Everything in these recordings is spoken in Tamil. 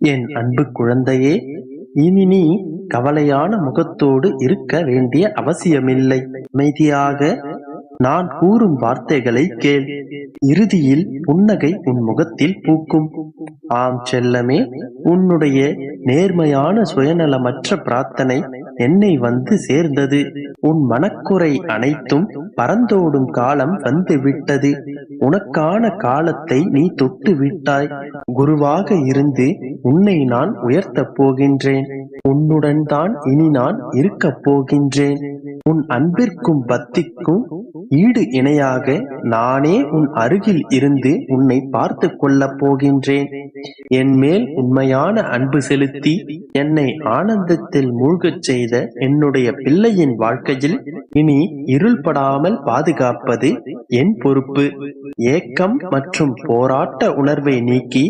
என் அன்பு குழந்தையே இனி நீ கவலையான முகத்தோடு இருக்க வேண்டிய அவசியமில்லை. அமைதியாக நான் கூறும் வார்த்தைகளை கேள். இறுதியில் புன்னகை உன் முகத்தில் பூக்கும். ஆம் செல்லமே உன்னுடைய நேர்மையான சுயநலமற்ற பிரார்த்தனை என்னை வந்து சேர்ந்தது. உன் மனக்குறை அனைத்தும் பறந்தோடும் காலம் வந்து விட்டது உனக்கான காலத்தை நீ தொட்டு விட்டாய் குருவாக இருந்து உன்னை நான் உயர்த்தப் போகின்றேன். உன்னுடன் தான் இனி நான் இருக்கப் போகின்றேன். உன் அன்பிற்கும் பக்திக்கும் ஈடு இணையாக நானே உன் அருகில் இருந்து உன்னை பார்த்து கொள்ளப் போகின்றேன். என் மேல் உண்மையான அன்பு செலுத்தி என்னை ஆனந்தத்தில் மூழ்கச் செய்த என்னுடைய பிள்ளையின் வாழ்க்கையில் இனி இருள்படாமல் பாதுகாப்பது என் பொறுப்பு. ஏக்கம் மற்றும் போராட்ட உணர்வை நீக்கி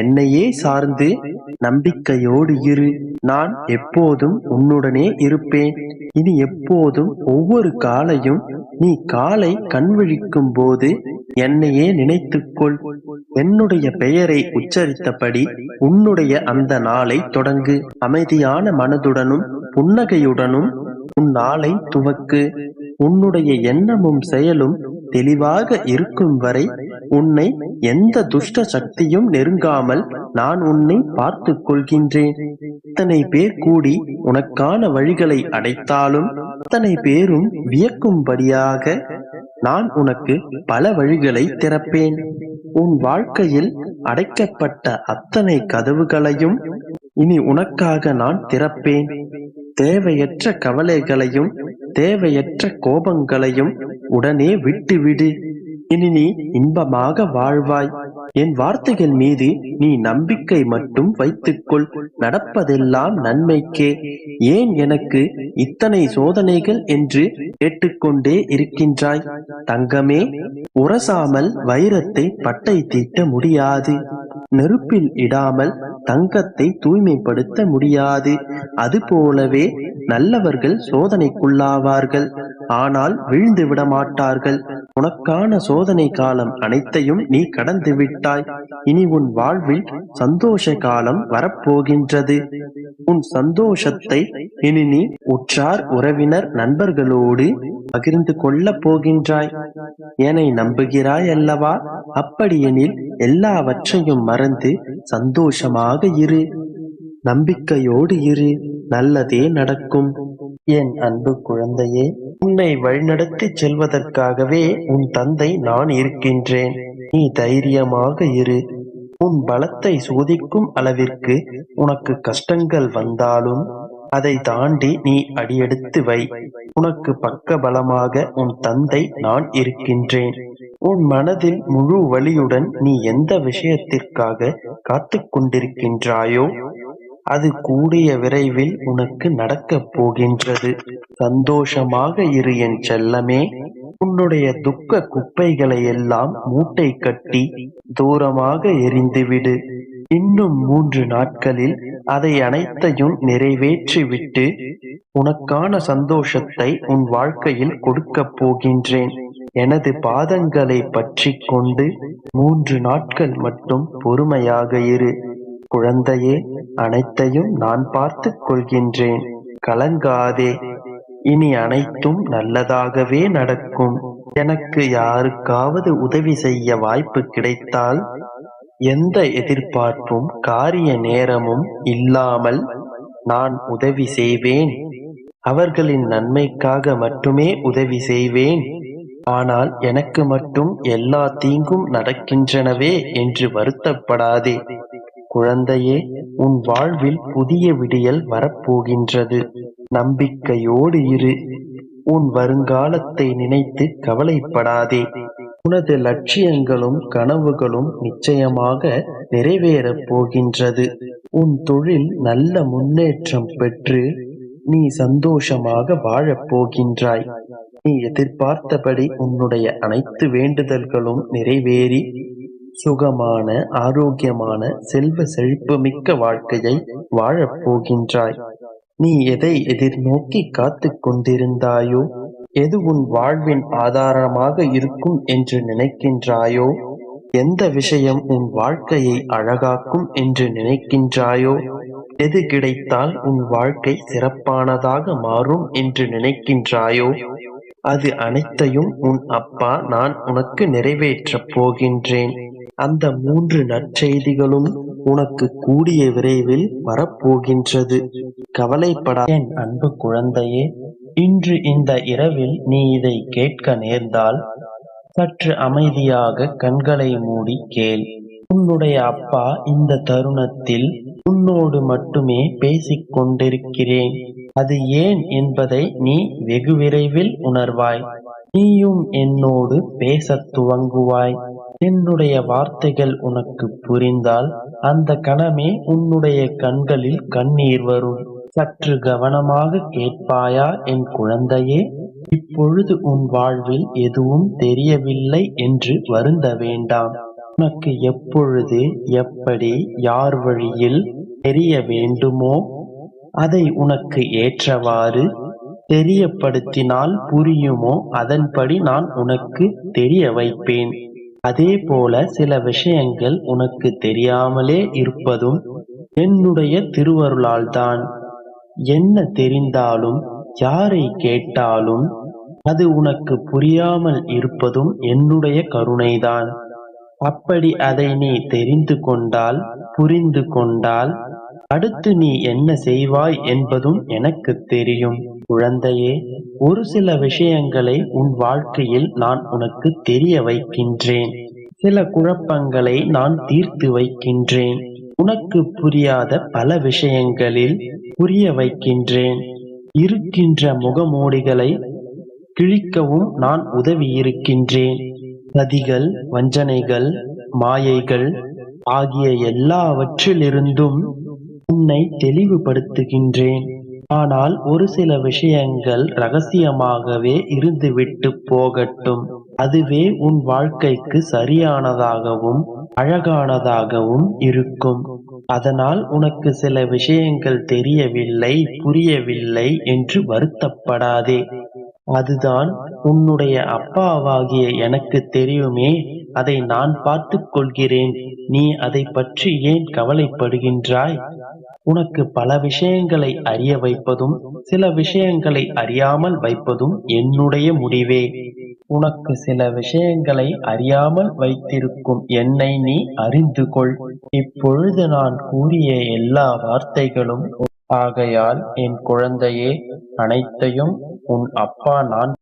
என்னையே சார்ந்து நம்பிக்கையோடு இரு. நான் எப்போதும் உன்னுடனே இருப்பேன். இனி எப்போதும் ஒவ்வொரு காலையும் நீ காலை கண்விழிக்கும் போது என்னையே நினைத்துக்கொள். என்னுடைய பெயரை உச்சரித்தபடி உன்னுடைய அந்த நாளை தொடங்கு. அமைதியான மனதுடனும் புன்னகையுடனும் உன் நாளை துவக்கு. உன்னுடைய எண்ணமும் செயலும் தெளிவாக இருக்கும் வரை உன்னை எந்த துஷ்ட சக்தியும் நெருங்காமல் நான் உன்னை பார்த்து கொள்கின்றேன். இத்தனை பேர் கூடி உனக்கான வழிகளை அடைத்தாலும் அத்தனை பேரும் வியக்கும்படியாக நான் உனக்கு பல வழிகளை திறப்பேன். உன் வாழ்க்கையில் அடைக்கப்பட்ட அத்தனை கதவுகளையும் இனி உனக்காக நான் திறப்பேன். தேவையற்ற கவலைகளையும் தேவையற்ற கோபங்களையும் உடனே விட்டுவிடு. இனி நீ இன்பமாக வாழ்வாய். என் வார்த்தைகள் மீது நீ நம்பிக்கை மட்டும் வைத்துக்கொள். நடப்பதெல்லாம் நன்மைக்கே. ஏன் எனக்கு இத்தனை சோதனைகள் என்று கேட்டுக்கொண்டே இருக்கின்றாய்? தங்கமே உரசாமல் வைரத்தை பட்டை தீட்ட முடியாது. நெருப்பில் இடாமல் தங்கத்தை தூய்மைப்படுத்த முடியாது. அதுபோலவே நல்லவர்கள் சோதனைக்குள்ளாவார்கள். ஆனால் வீழ்ந்து விட மாட்டார்கள் உனக்கான சோதனை காலம் அனைத்தையும் நீ கடந்து விட்டாய். இனி உன் வாழ்வில் சந்தோஷ காலம் வரப்போகின்றது. உன் சந்தோஷத்தை இனி நீ உற்றார் உறவினர் நண்பர்களோடு பகிர்ந்து கொள்ளப் போகின்றாய். என்னை நம்புகிறாய் அல்லவா? அப்படியெனில் எல்லாவற்றையும் மறந்து சந்தோஷமாக இரு. நம்பிக்கையோடு இரு. நல்லதே நடக்கும். என் அன்பு குழந்தையே உன்னை வழிநடத்தி செல்வதற்காகவே உன் தந்தை நான் இருக்கின்றேன். நீ தைரியமாக இரு. உன் பலத்தை சோதிக்கும் அளவிற்கு உனக்கு கஷ்டங்கள் வந்தாலும் அதை தாண்டி நீ அடியெடுத்து வை. உனக்கு பக்க பலமாக உன் தந்தை நான் இருக்கின்றேன். உன் மனதில் முழு வலியுடன் நீ எந்த விஷயத்திற்காக காத்து கொண்டிருக்கின்றாயோ அது கூடிய விரைவில் உனக்கு நடக்கப் போகின்றது. சந்தோஷமாக இரு என் செல்லமே. உன்னுடைய துக்க குப்பைகளை எல்லாம் மூட்டை கட்டி தூரமாக எரிந்துவிடு. இன்னும் மூன்று நாட்களில் அதை அனைத்தையும் நிறைவேற்றிவிட்டு உனக்கான சந்தோஷத்தை உன் வாழ்க்கையில் கொடுக்கப் போகின்றேன். எனது பாதங்களை பற்றி கொண்டு மூன்று நாட்கள் மட்டும் பொறுமையாக இரு. குழந்தையே அனைத்தையும் நான் பார்த்து கொள்கின்றேன். கலங்காதே இனி அனைத்தும் நல்லதாகவே நடக்கும். எனக்கு யாருக்காவது உதவி செய்ய வாய்ப்பு கிடைத்தால் எந்த எதிர்பார்ப்பும் காரிய நேரமும் இல்லாமல் நான் உதவி செய்வேன். அவர்களின் நன்மைக்காக மட்டுமே உதவி செய்வேன். ஆனால் எனக்கு மட்டும் எல்லா தீங்கும் நடக்கின்றனவே என்று வருத்தப்படாதே. குழந்தையே உன் வாழ்வில் புதிய விடியல் வரப்போகின்றது. நம்பிக்கையோடு இரு. உன் வருங்காலத்தை நினைத்து கவலைப்படாதே. உனது லட்சியங்களும் கனவுகளும் நிச்சயமாக நிறைவேறப் போகின்றது. உன் தொழில் நல்ல முன்னேற்றம் பெற்று நீ சந்தோஷமாக வாழப் போகின்றாய். நீ எதிர்பார்த்தபடி உன்னுடைய அனைத்து வேண்டுதல்களும் நிறைவேறி சுகமான ஆரோக்கியமான செல்வ செழிப்புமிக்க வாழ்க்கையை வாழப் போகின்றாய். நீ எதை எதிர்நோக்கி காத்து கொண்டிருந்தாயோ எது உன் வாழ்வின் ஆதாரமாக இருக்கும் என்று நினைக்கின்றாயோ எந்த விஷயம் உன் வாழ்க்கையை அழகாக்கும் என்று நினைக்கின்றாயோ எது கிடைத்தால் உன் வாழ்க்கை சிறப்பானதாக மாறும் என்று நினைக்கின்றாயோ அது அனைத்தையும் உன் அப்பா நான் உனக்கு நிறைவேற்றப் போகின்றேன். அந்த மூன்று நற்செய்திகளும் உனக்கு கூடிய விரைவில் வரப்போகின்றது. கவலைப்படா. என் அன்பு குழந்தையே இன்று இந்த இரவில் நீ இதை கேட்க நேர்ந்தால் சற்று அமைதியாக கண்களை மூடி கேள். உன்னுடைய அப்பா இந்த தருணத்தில் உன்னோடு மட்டுமே பேசிக் கொண்டிருக்கிறேன் அது ஏன் என்பதை நீ வெகு விரைவில் உணர்வாய். நீயும் என்னோடு பேசத் துவங்குவாய். என்னுடைய வார்த்தைகள் உனக்கு புரிந்தால் அந்த கணமே உன்னுடைய கண்களில் கண்ணீர் வரும். சற்று கவனமாக கேட்பாயா என் குழந்தையே? இப்பொழுது உன் வாழ்வில் எதுவும் தெரியவில்லை என்று வருந்த வேண்டாம். உனக்கு எப்பொழுது எப்படி யார் வழியில் தெரிய வேண்டுமோ அதை உனக்கு ஏற்றவாறு தெரியப்படுத்தினால் புரியுமோ? அதன்படி நான் உனக்கு தெரிய வைப்பேன். அதே போல சில விஷயங்கள் உனக்கு தெரியாமலே இருப்பதும் என்னுடைய திருவருளால்தான். என்ன தெரிந்தாலும் யாரை கேட்டாலும் அது உனக்கு புரியாமல் இருப்பதும் என்னுடைய கருணைதான். அப்படி அதை நீ தெரிந்து கொண்டால் புரிந்து கொண்டால் அடுத்து நீ என்ன செய்வாய் என்பதும் எனக்கு தெரியும். குழந்தையே ஒரு சில விஷயங்களை உன் வாழ்க்கையில் நான் உனக்கு தெரிய வைக்கின்றேன். சில குழப்பங்களை நான் தீர்த்து வைக்கின்றேன். உனக்கு புரியாத பல விஷயங்களில் புரிய வைக்கின்றேன். இருக்கின்ற முகமூடிகளை கிழிக்கவும் நான் உதவி இருக்கின்றேன் சதிகள் வஞ்சனைகள் மாயைகள் ஆகிய எல்லாவற்றிலிருந்தும் உன்னை தெளிவுபடுத்துகின்றேன். ஆனால் ஒரு சில விஷயங்கள் ரகசியமாகவே இருந்துவிட்டு போகட்டும். அதுவே உன் வாழ்க்கைக்கு சரியானதாகவும் அழகானதாகவும் இருக்கும். அதனால் உனக்கு சில விஷயங்கள் தெரியவில்லை புரியவில்லை என்று வருத்தப்படாதே. அதுதான் உன்னுடைய அப்பாவாகிய எனக்கு தெரியுமே அதை நான் பார்த்து கொள்கிறேன். நீ அதை பற்றி ஏன் கவலைப்படுகின்றாய்? உனக்கு பல விஷயங்களை அறிய வைப்பதும் சில விஷயங்களை அறியாமல் வைப்பதும் என்னுடைய முடிவே. உனக்கு சில விஷயங்களை அறியாமல் வைத்திருக்கும் என்னை நீ அறிந்து கொள் இப்பொழுது நான் கூறிய எல்லா வார்த்தைகளும் ஆகையால் என் குழந்தையே அனைத்தையும் உன் அப்பா நான்